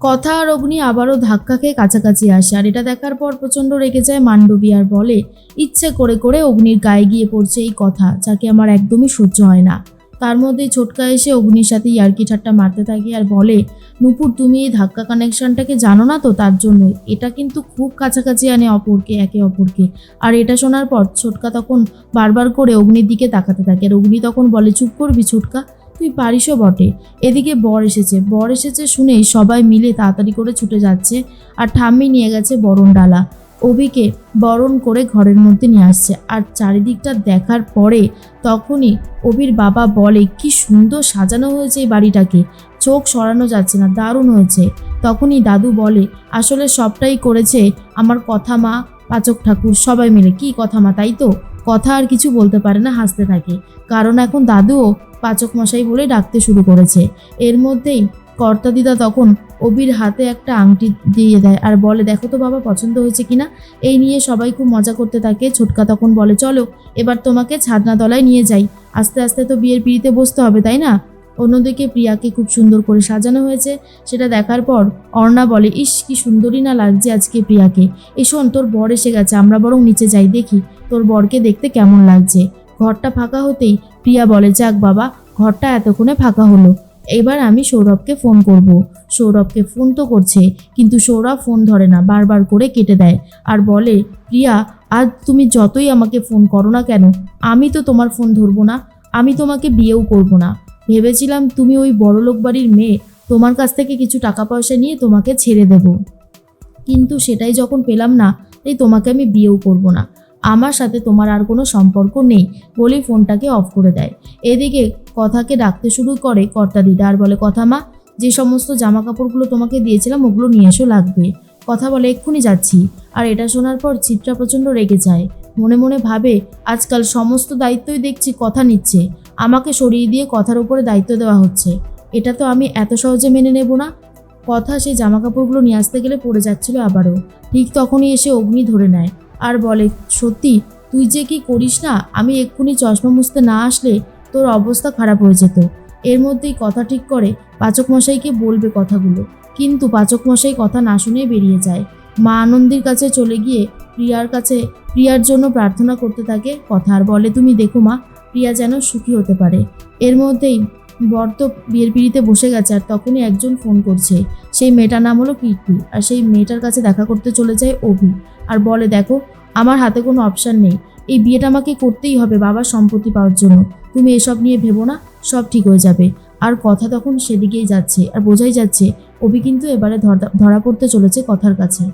কথা আর অগ্নি আবারও ধাক্কা খেয়ে কাছাকাছি আসে, আর এটা দেখার পর প্রচণ্ড রেগে যায় মান্ডবী আর বলে, ইচ্ছে করে করে অগ্নির গায়ে গিয়ে পড়ছে এই কথা, যাকে আমার একদমই সহ্য হয় না। তার মধ্যে ছোটকা এসে অগ্নির সাথে ইয়ার্কি ঠাট্টা মারতে থাকে আর বলে, নুপুর, তুমি এই ধাক্কা কানেকশনটাকে জানো না তো তার জন্য? এটা কিন্তু খুব কাছাকাছি আনে অপরকে, একে অপরকে। আর এটা শোনার পর ছোটকা তখন বারবার করে অগ্নির দিকে তাকাতে থাকে, আর অগ্নি তখন বলে, চুপ করবি ছোটকা? তুই পারিসও বটে। এদিকে বর এসেছে। বর এসেছে শুনেই সবাই মিলে তাড়াতাড়ি করে ছুটে যাচ্ছে আর ঠাম্মি নিয়ে গেছে বরণ ডালা অভিকে বরণ করে ঘরের মধ্যে নিয়ে আসছে আর চারিদিকটা দেখার পরে তখনই অভির বাবা বলে, কি সুন্দর সাজানো হয়েছে এই বাড়িটাকে। চোখ সরানো যাচ্ছে না, দারুণ হয়েছে। তখনই দাদু বলে, আসলে সবটাই করেছে আমার কথা মা, পাচক ঠাকুর, সবাই মিলে। কি কথা মা, তাই তো? কথা আর কিছু বলতে পারে না, হাসতে থাকে। কারণ এখন দাদুও পাচক মশাই বলে ডাকতে শুরু করেছে। এর মধ্যেই কর্তা দিদা তখন অবির হাতে একটা আংটি দিয়ে দেয় আর বলে, দেখো তো বাবা, পছন্দ হয়েছে কিনা? এই নিয়ে সবাই খুব মজা করতে থাকে। ছোটকা তখন বলে, চলো, এবার তোমাকে ছাদনা তলায় নিয়ে যাই। আস্তে আস্তে তো বিয়ের পিড়িতে বসতে হবে, তাই না? অন্যদিকে প্রিয়াকে খুব সুন্দর করে সাজানো হয়েছে। সেটা দেখার পর অর্ণা বলে, ইস, কি সুন্দরী না লাগছে আজকে প্রিয়াকে। এই শোন, তোর বর এসে গেছে, আমরা বরং নিচে যাই, দেখি তোর বরকে দেখতে কেমন লাগছে। ঘরটা ফাঁকা হতেই প্রিয়া বলে, যাক বাবা, ঘরটা এতক্ষণে ফাঁকা হলো। এবার আমি সৌরভকে ফোন করব। সৌরভকে ফোন তো করছে, কিন্তু সৌরভ ফোন ধরে না, বারবার করে কেটে দেয় আর বলে, প্রিয়া, আজ তুমি যতই আমাকে ফোন করো না কেন, আমি তো তোমার ফোন ধরবো না, আমি তোমাকে বিয়েও করব না। ভেবেছিলাম তুমি ওই বড়লোক বাড়ির মেয়ে, তোমার কাছ থেকে কিছু টাকা পয়সা নিয়ে তোমাকে ছেড়ে দেব। কিন্তু সেটাই যখন পেলাম না তাই তোমাকে আমি বিয়েও করব না। আমার সাথে তোমার আর কোনো সম্পর্ক নেই। বলেই ফোনটাকে অফ করে দেয়। এদিকে কথাকে ডাকতে শুরু করে কর্তা দিদা আর বলে, কথা মা, যে সমস্ত জামা কাপড়গুলো তোমাকে দিয়েছিলাম ওগুলো নিয়ে এসো, লাগবে। কথা বলে, এক্ষুনি যাচ্ছি। আর এটা শোনার পর চিত্রা প্রচণ্ড রেগে যায়। মনে মনে ভাবে, আজকাল সমস্ত দায়িত্বই দেখছি কথা নিচ্ছে। আমাকে সরিয়ে দিয়ে কথার উপরে দায়িত্ব দেওয়া হচ্ছে। এটা তো আমি এত সহজে মেনে নেব না? কথা সেই জামা কাপড়গুলো নিয়ে আসতে গেলে পড়ে যাচ্ছিল আবারও। ঠিক তখনই এসে অগ্নি ধরে নেয়। আর বলে, সত্যি, তুই যে কি করিস না, আমি এক্ষুনি চশমা মুছতে না আসলে তোর অবস্থা খারাপ হয়ে যেত। এর মধ্যেই কথা ঠিক করে পাচক মশাইকে বলবে কথাগুলো। কিন্তু পাচক মশাই কথা না শুনে বেরিয়ে যায়। মা আনন্দির কাছে চলে গিয়ে প্রিয়ার কাছে, প্রিয়ার জন্য প্রার্থনা করতে থাকে কথা। আর বলে, তুমি দেখো মা, প্রিয়া যেন সুখী হতে পারে। এর মধ্যেই বর তো বিয়ের পিড়িতে বসে গেছে আর তখনই একজন ফোন করছে। সেই মেয়েটার নাম হলো কীর্তি আর সেই মেয়েটার কাছে দেখা করতে চলে যায় অভি আর বলে, দেখো, আমার হাতে কোনো অপশান নেই। এই বিয়েটা আমাকে করতেই হবে বাবার সম্পত্তি পাওয়ার জন্য। তুমি এসব নিয়ে ভেবো না, সব ঠিক হয়ে যাবে। আর কথা তখন সেদিকেই যাচ্ছে আর বোঝাই যাচ্ছে অভি কিন্তু এবারে ধরা পড়তে চলেছে কথার কাছে।